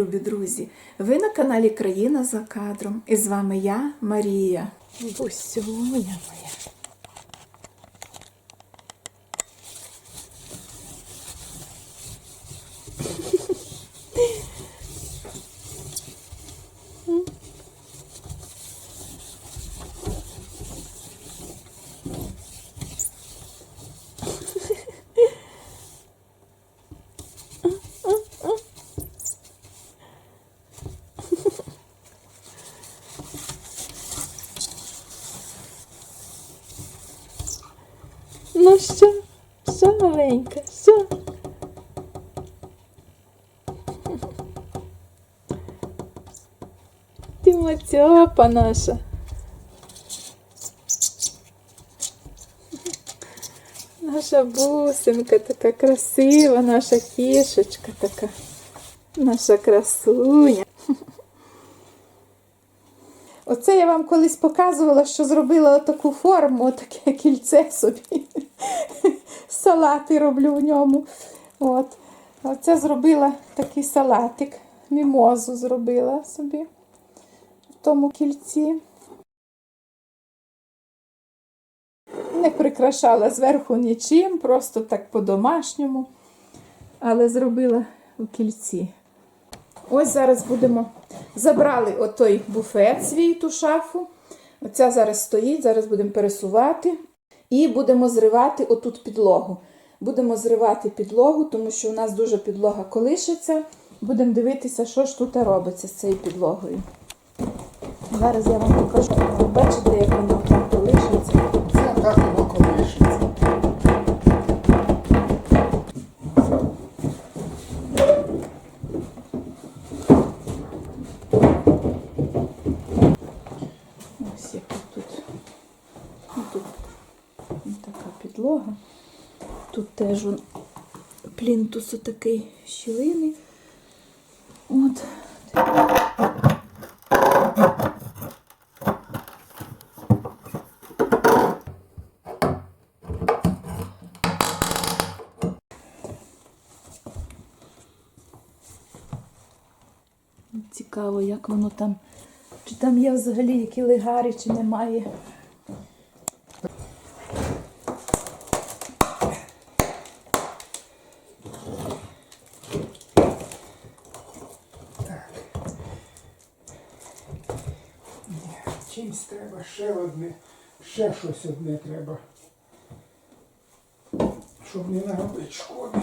любі друзі! Ви на каналі Країна за кадром. І з вами я, Марія. Бусюня моя. Що? Що маленька? Що? Ти мацьопа наша. Наша бусинка така красива, наша кішечка така. Наша красуня. Оце я вам колись показувала, що зробила таку форму, таке кільце собі. Салати роблю в ньому. От. Оце зробила такий салатик. Мімозу зробила собі в тому кільці. Не прикрашала зверху нічим, просто так по-домашньому. Але зробила в кільці. Ось зараз будемо. Забрали отой буфет свій ту шафу. Оця зараз стоїть, зараз будемо пересувати. І будемо зривати отут підлогу. Будемо зривати підлогу, тому що у нас дуже підлога колишиться. Будемо дивитися, що ж тут робиться з цією підлогою. Зараз я вам покажу. Ви бачите, як воно там колишиться. Це так воно колишиться. Ось яка тут. Ну, тут ось така підлога. Тут теж он, плінтус отакий щілини. От. Цікаво, як воно там. Чи там є взагалі які лигарі, чи немає. Чимсь треба ще одне, ще щось одне треба. Щоб не наробити шкоди.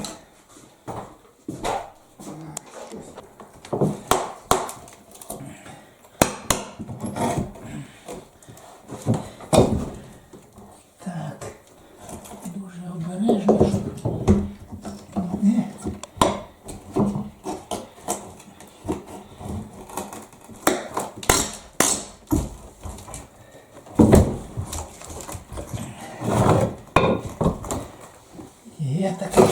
Є таке.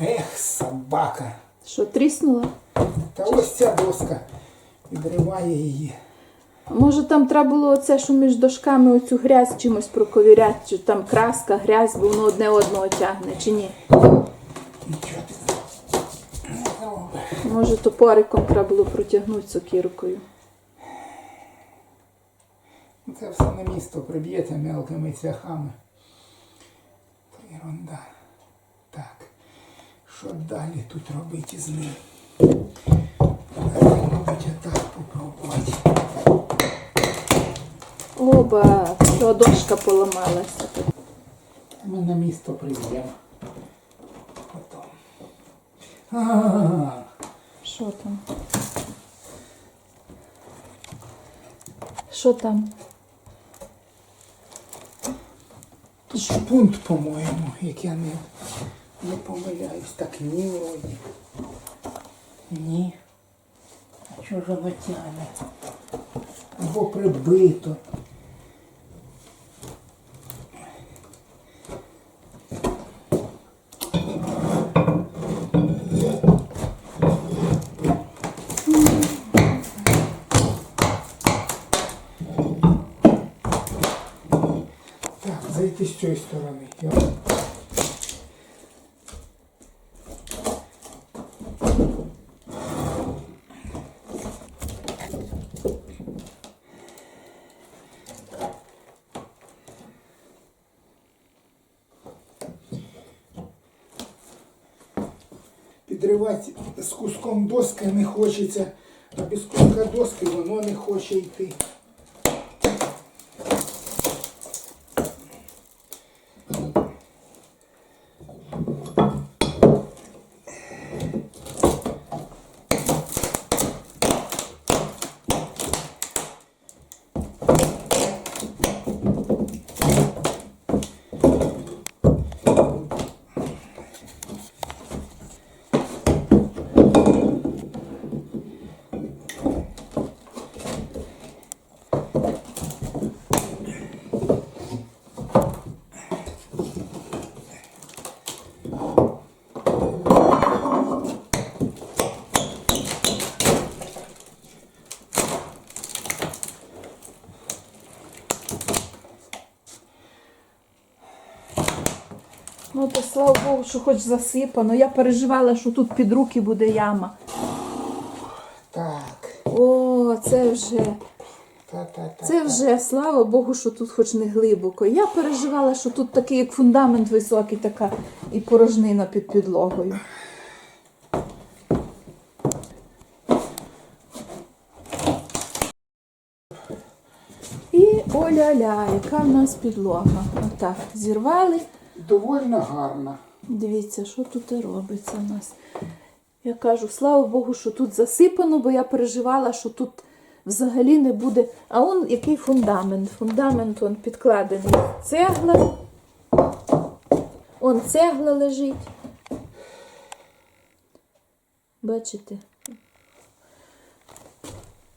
Ех, собака. Що, тріснула? Та ось ця доска відриває її. Може там треба було оце, що між дошками оцю грязь чимось проковіряти, чи там краска, грязь, бо воно одне одного тягне, чи ні? Нічого. Може топориком треба було протягнути сокіркою. Це все на місто приб'ється мелкими цвяхами. То ерунда. Так. Що далі тут робити з ним? Мабуть, отак попробувати. Оба, що дошка поламалася. Ми на місто прийдемо. Потім. Що там? Що там? Тут шпунт, по-моєму, як я не, не помиляюсь. Так ні вроді. Ні. Воно тягне? Або прибито. з цієї сторони. Підривати з куском доски не хочеться, а без куска доски воно не хоче йти. Слава Богу, що хоч засипано. Я переживала, що тут під руки буде яма. Так. О, це вже. Це вже, слава Богу, що тут хоч не глибоко. Я переживала, що тут такий як фундамент високий, така і порожнина під підлогою. І оля-ля, яка в нас підлога. Отак, зірвали. Довольно гарно. Дивіться, що тут робиться у нас. Я кажу, слава Богу, що тут засипано, бо я переживала, що тут взагалі не буде. А он який фундамент. Фундамент он підкладений. Цегла. Он цегла лежить. Бачите?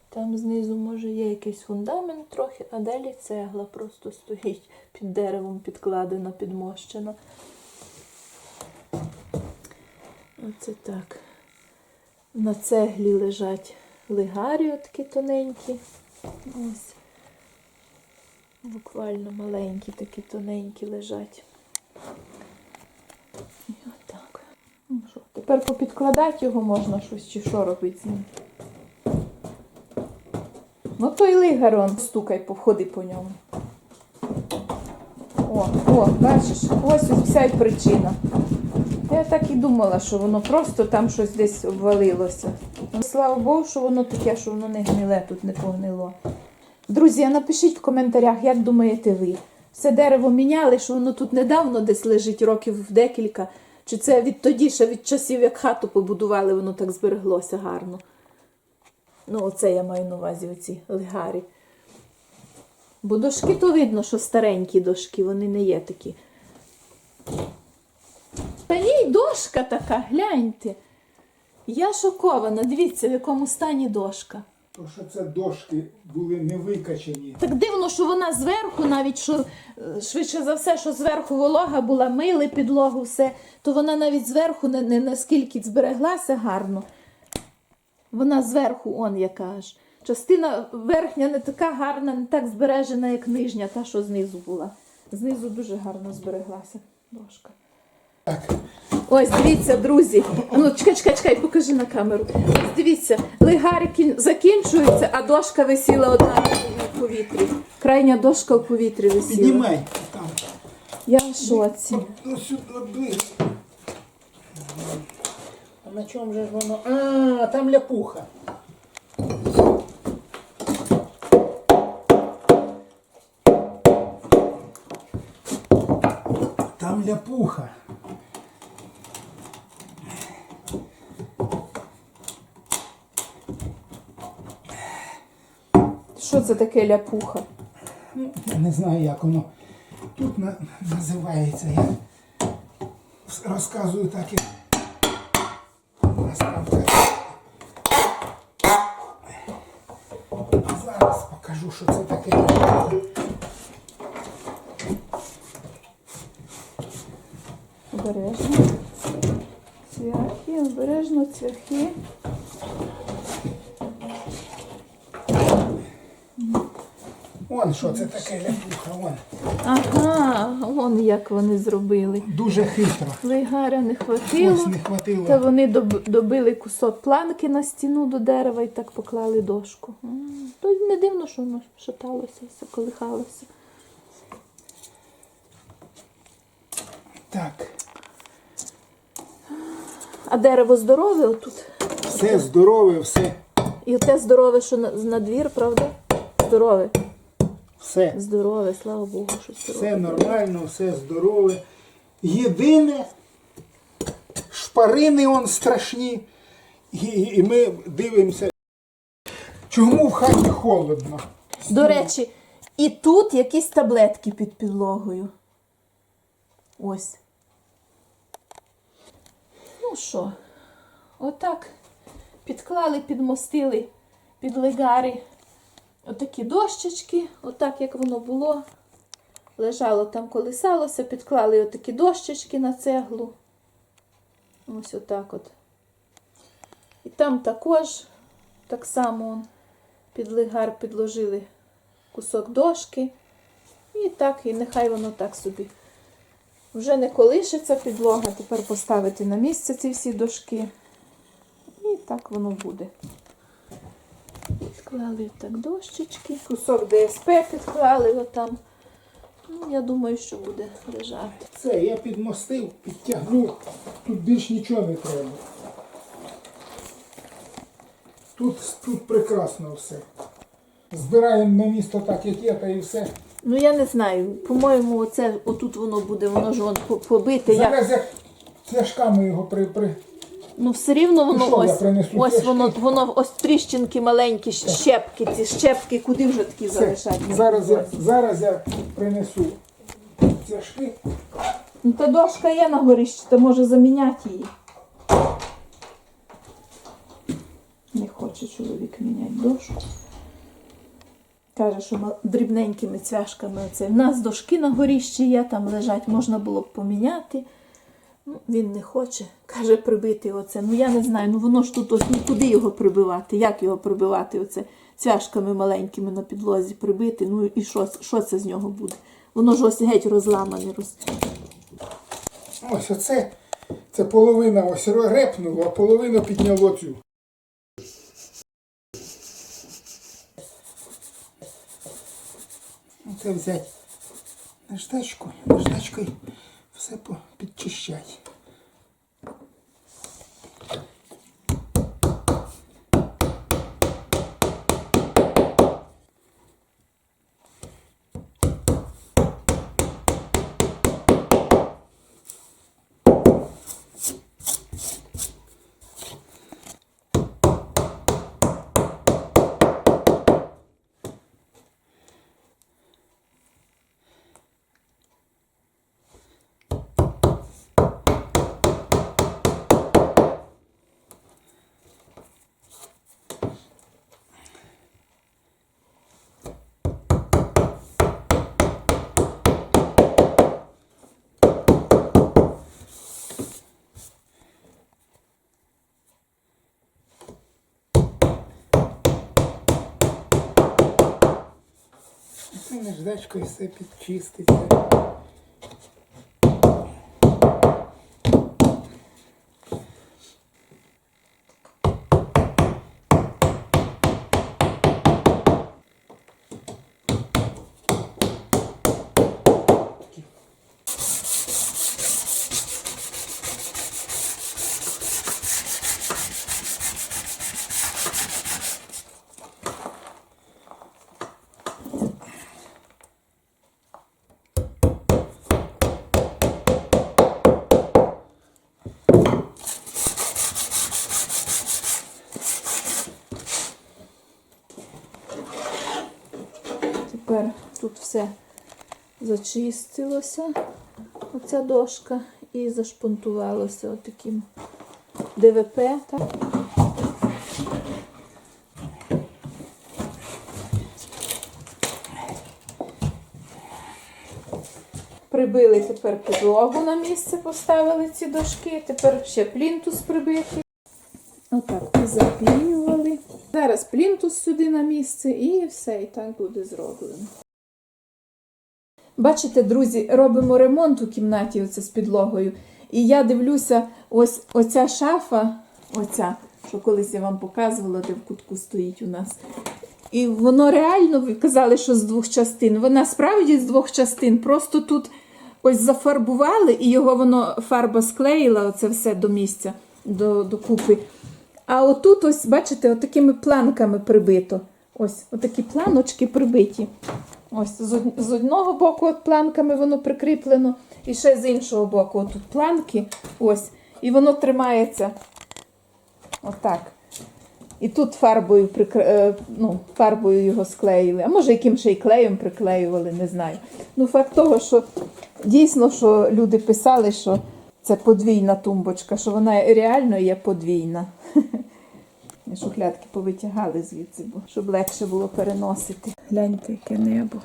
Там знизу, може, є якийсь фундамент трохи, а далі цегла просто стоїть під деревом, підкладена, підмощена. Оце так. На цеглі лежать лигарі такі тоненькі. Ось. Буквально маленькі, такі тоненькі лежать. І отак. Ну що, тепер попідкладати його можна щось чи що робити з ним. Ну той лигар он стукай, повходи по ньому. О, о, бачиш, ось ось вся й причина. Я так і думала, що воно просто там щось десь обвалилося. Слава Богу, що воно таке, що воно не гниле, тут не погнило. Друзі, напишіть в коментарях, як думаєте ви? Все дерево міняли, що воно тут недавно десь лежить, років декілька. Чи це відтоді, ще від часів, як хату побудували, воно так збереглося гарно. Ну, оце я маю на увазі, оці лигарі. Бо дошки то видно, що старенькі дошки, вони не є такі. Та їй дошка така, гляньте. Я шокована, дивіться, в якому стані дошка. То, що це дошки були не викачені. Так дивно, що вона зверху, навіть що е, швидше за все, що зверху волога була, мили підлогу, все, то вона навіть зверху не, не наскільки збереглася гарно. Вона зверху, он яка аж. Частина верхня не така гарна, не так збережена, як нижня, та, що знизу була. Знизу дуже гарно збереглася дошка. Ось, дивіться, друзі. Ну, чекай, чекай, чекай, покажи на камеру. Ось дивіться, лигарі закінчуються, а дошка висіла одна в повітрі. Крайня дошка в повітрі висіла. Піднімай там. Я в шоці. Ну сюди на чому же ж воно? А, там ляпуха. Там ляпуха. Що це таке ляпуха? Ну, я не знаю, як воно тут на- називається. Я розказую так, як насправді. Зараз покажу, що це таке. Обережно. Цвяхи, обережно цвяхи. Вон що це таке ляпуха, вон. Ага, вон як вони зробили. Дуже хитро. Лигаря не хватило. Ось не хватило. Та вони доб- добили кусок планки на стіну до дерева і так поклали дошку. М, То й не дивно, що воно шаталося, все колихалося. Так. А дерево здорове отут. Все здорове, все, І те здорове, що на, на двір, правда? Здорове. Все, Здорове, слава Богу, що здорове. все нормально, все здорове. Єдине, шпарини он страшні. І, і, і ми дивимося. Чому в хаті холодно? До речі, і тут якісь таблетки під підлогою. Ось. Ну що, отак підклали, підмостили під легарі отакі дощечки, отак як воно було. Лежало там, колисалося, підклали отакі дощечки на цеглу. Ось отак от. І там також так само під легар підложили кусок дошки. І так, і нехай воно так собі. Вже не колишиться підлога, тепер поставити на місце ці всі дошки. І так воно буде. Підклали так дощечки, кусок ДСП підклали отам. Ну, я думаю, що буде лежати. Це я підмостив, підтягнув. Тут більш нічого не треба. Тут, тут прекрасно все. Збираємо на місто так, як є, та і все. Ну я не знаю. По-моєму, оце отут воно буде, воно ж вон побите. Зараз як тяжками його при, при... Ну все рівно воно що, ось, принесу ось воно, воно ось тріщинки маленькі, щепки, ці щепки, куди вже такі Все. залишать? Зараз, я, зараз я принесу тяжки. Ну та дошка є на горищі, то може заміняти її. Не хоче чоловік міняти дошку. Каже, що дрібненькими цвяшками оце. В нас дошки на горіщі є, там лежать, можна було б поміняти. Ну, він не хоче. Каже, прибити оце. Ну я не знаю, ну воно ж тут ось ну куди його прибивати? Як його прибивати? Оце цвяшками маленькими на підлозі прибити. Ну і що, що це з нього буде? Воно ж ось геть розламане. Роз... Ось оце. Це половина ось репнуло, а половину підняло цю. Оце взяти наждачку, наждачкою все по- Це наждачкою все підчиститься. Тепер тут все зачистилося, оця дошка, і зашпунтувалося отаким ДВП. Так? Прибили тепер підлогу на місце, поставили ці дошки, тепер ще плінтус прибити. Отак позаклеювали. Зараз плінтус сюди на місце і все, і так буде зроблено. Бачите, друзі, робимо ремонт у кімнаті оце з підлогою. І я дивлюся, ось оця шафа, оця, що колись я вам показувала, де в кутку стоїть у нас. І воно реально, ви казали, що з двох частин. Вона справді з двох частин. Просто тут ось зафарбували, і його воно фарба склеїла, оце все до місця. до, докупи. А отут, ось, бачите, отакими планками прибито. Ось, отакі планочки прибиті. Ось з, од- з одного боку от планками воно прикріплено, і ще з іншого боку отут планки. Ось. І воно тримається отак. І тут фарбою, прикр... е, ну, фарбою його склеїли. А може, яким ще й клеєм приклеювали, не знаю. Ну, факт того, що дійсно, що люди писали, що це подвійна тумбочка, що вона реально є подвійна. Шухлядки повитягали звідси, бо щоб легше було переносити. Гляньте, яке небо.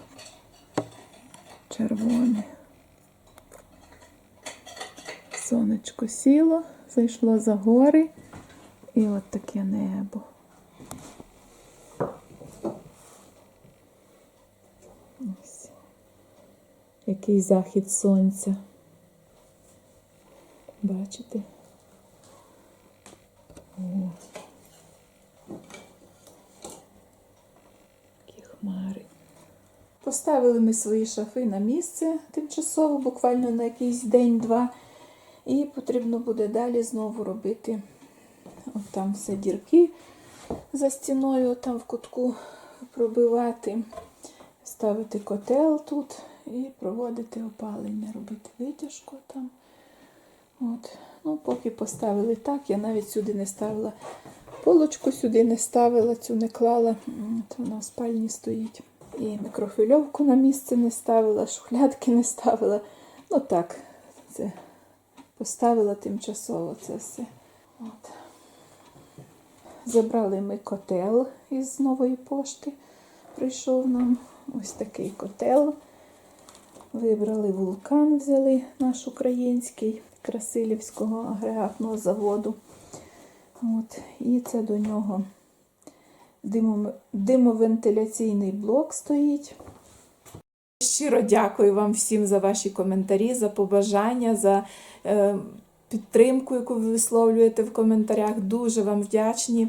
Червоне. Сонечко сіло, зайшло за гори. І от таке небо. Ось. Який захід сонця. Бачите? О. Які хмари. Поставили ми свої шафи на місце тимчасово, буквально на якийсь день-два. І потрібно буде далі знову робити От там все дірки за стіною, там в кутку пробивати, ставити котел тут і проводити опалення, робити витяжку там. От. Ну, поки поставили так, я навіть сюди не ставила полочку, сюди не ставила, цю не клала, От вона в спальні стоїть. І мікрофільовку на місце не ставила, шухлядки не ставила. Ну так, це поставила тимчасово це все. От. Забрали ми котел із нової пошти. Прийшов нам ось такий котел. Вибрали вулкан, взяли наш український Красилівського агрегатного заводу. От. І це до нього димовентиляційний блок стоїть. Щиро дякую вам всім за ваші коментарі, за побажання, за е, підтримку, яку ви висловлюєте в коментарях. Дуже вам вдячні.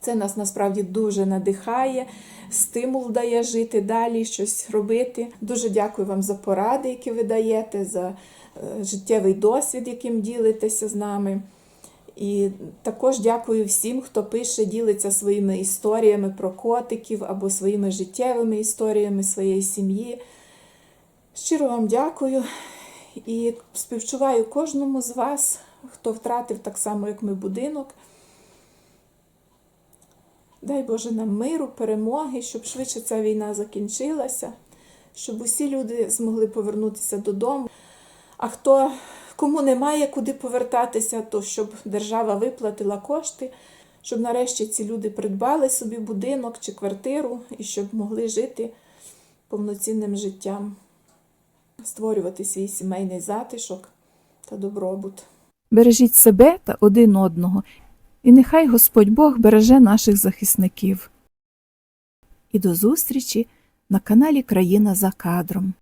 Це нас насправді дуже надихає, стимул дає жити далі, щось робити. Дуже дякую вам за поради, які ви даєте, за е, життєвий досвід, яким ділитеся з нами. І також дякую всім, хто пише, ділиться своїми історіями про котиків або своїми життєвими історіями своєї сім'ї. Щиро вам дякую і співчуваю кожному з вас, хто втратив так само, як ми, будинок. Дай Боже нам миру, перемоги, щоб швидше ця війна закінчилася, щоб усі люди змогли повернутися додому. А хто кому немає куди повертатися, то щоб держава виплатила кошти, щоб нарешті ці люди придбали собі будинок чи квартиру і щоб могли жити повноцінним життям, створювати свій сімейний затишок та добробут. Бережіть себе та один одного, і нехай Господь Бог береже наших захисників. І до зустрічі на каналі Країна за кадром.